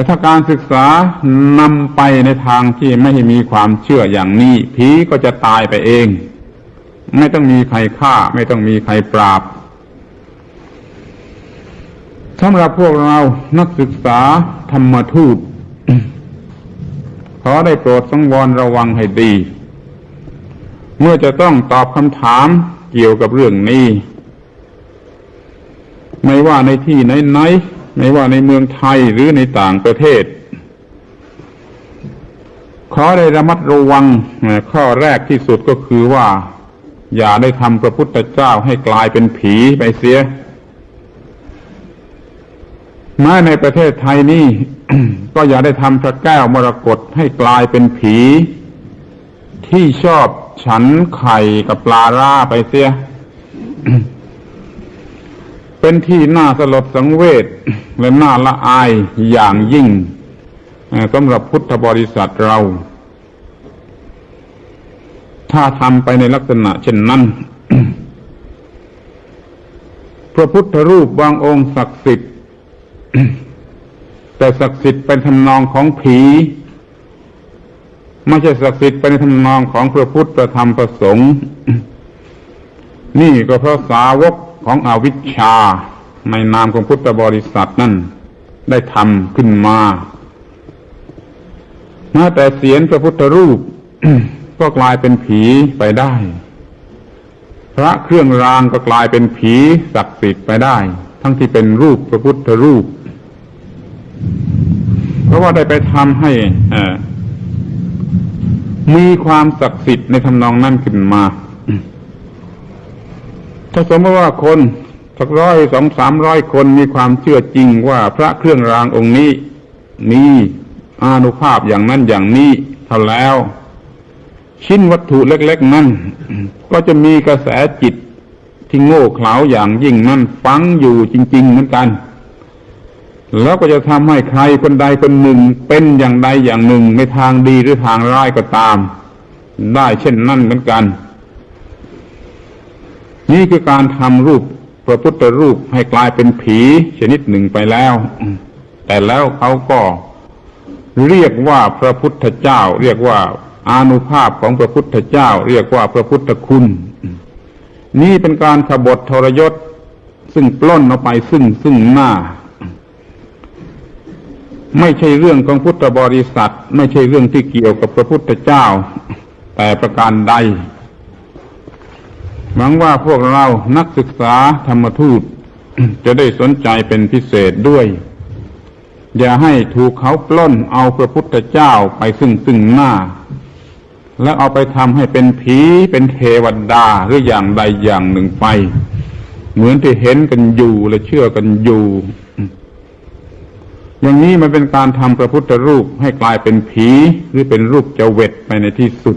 แต่ถ้าการศึกษานำไปในทางที่ไม่มีความเชื่ออย่างนี้ผีก็จะตายไปเอง ไม่ต้องมีใครฆ่า ไม่ต้องมีใครปราบสำหรับพวกเรานักศึกษาธรรมทูตขอได้โปรดสังวรระวังให้ดี เมื่อจะต้องตอบคำถามเกี่ยวกับเรื่องนี้ ไม่ว่าในที่ไหนๆ ไม่ว่าในเมืองไทยหรือในต่างประเทศ ขอได้ระมัดระวังข้อแรกที่สุดก็คือว่า อย่าได้ทำพระพุทธเจ้าให้กลายเป็นผีไปเสียแม้ในประเทศไทยนี่ ก็อย่าได้ทำพระแก้วมรกตให้กลายเป็นผี ที่ชอบฉันไข่กับปลาร่าไปเสีย เป็นที่น่าสลดสังเวชและน่าละอายอย่างยิ่งสำหรับพุทธบริษัทเรา ถ้าทำไปในลักษณะเช่นนั้น พระพุทธรูปบางองค์ศักดิ์สิทธิ์ แต่ศักดิ์สิทธิ์เป็นทำนองของผีไม่ใช่ศักดิ์สิทธิ์เป็นทำนองของพระพุทธธรรมพระสงฆ์นี่ก็เพราะสาวก ของอวิชชาในนามของพุทธบริษัทนั่นได้ทำขึ้นมาแม้แต่เสียนพระพุทธรูป ก็กลายเป็นผีไปได้ พระเครื่องรางก็กลายเป็นผีศักดิ์สิทธิ์ไปได้ ทั้งที่เป็นรูปพระพุทธรูป เพราะว่าได้ไปทำให้มีความศักดิ์สิทธิ์ในทำนองนั้นขึ้นมา ถ้าสมมติว่าคนสักร้อยสองสามร้อยคนมีความเชื่อจริงว่าพระเครื่องรางองค์นี้มีอานุภาพอย่างนั้นอย่างนี้เท่าแล้ว ชิ้นวัตถุเล็ก ๆ นั้น ก็จะมีกระแสจิตที่โง่เขลาอย่างยิ่งนั้นฟังอยู่จริง ๆ เหมือนกัน แล้วก็จะทำให้ใครคนใดคนหนึ่งเป็นอย่างใดอย่างหนึ่งในทางดีหรือทางร้ายก็ตาม ได้เช่นนั้นเหมือนกัน นี่คือการทำรูปพระพุทธรูปให้กลายเป็นผีชนิดหนึ่งไปแล้ว แต่แล้วเขาก็เรียกว่าพระพุทธเจ้า เรียกว่าอานุภาพของพระพุทธเจ้า เรียกว่าพระพุทธคุณ นี่เป็นการขบฏทรยศซึ่งปล้นเอาไปซึ่งซึ่งหน้า ไม่ใช่เรื่องของพุทธบริษัท ไม่ใช่เรื่องที่เกี่ยวกับพระพุทธเจ้า แต่ประการใด หวังว่าพวกเรานักศึกษาธรรมทูต จะได้สนใจเป็นพิเศษด้วย อย่าให้ถูกเขาปล้นเอาพระพุทธเจ้าไปซึ่งซึ่งหน้า แล้วเอาไปทำให้เป็นผีเป็นเทวดาหรืออย่างใดอย่างหนึ่งไป เหมือนที่เห็นกันอยู่และเชื่อกันอยู่ อย่างนี้มันเป็นการทำพระพุทธรูปให้กลายเป็นผีหรือเป็นรูปเจเวตไปในที่สุด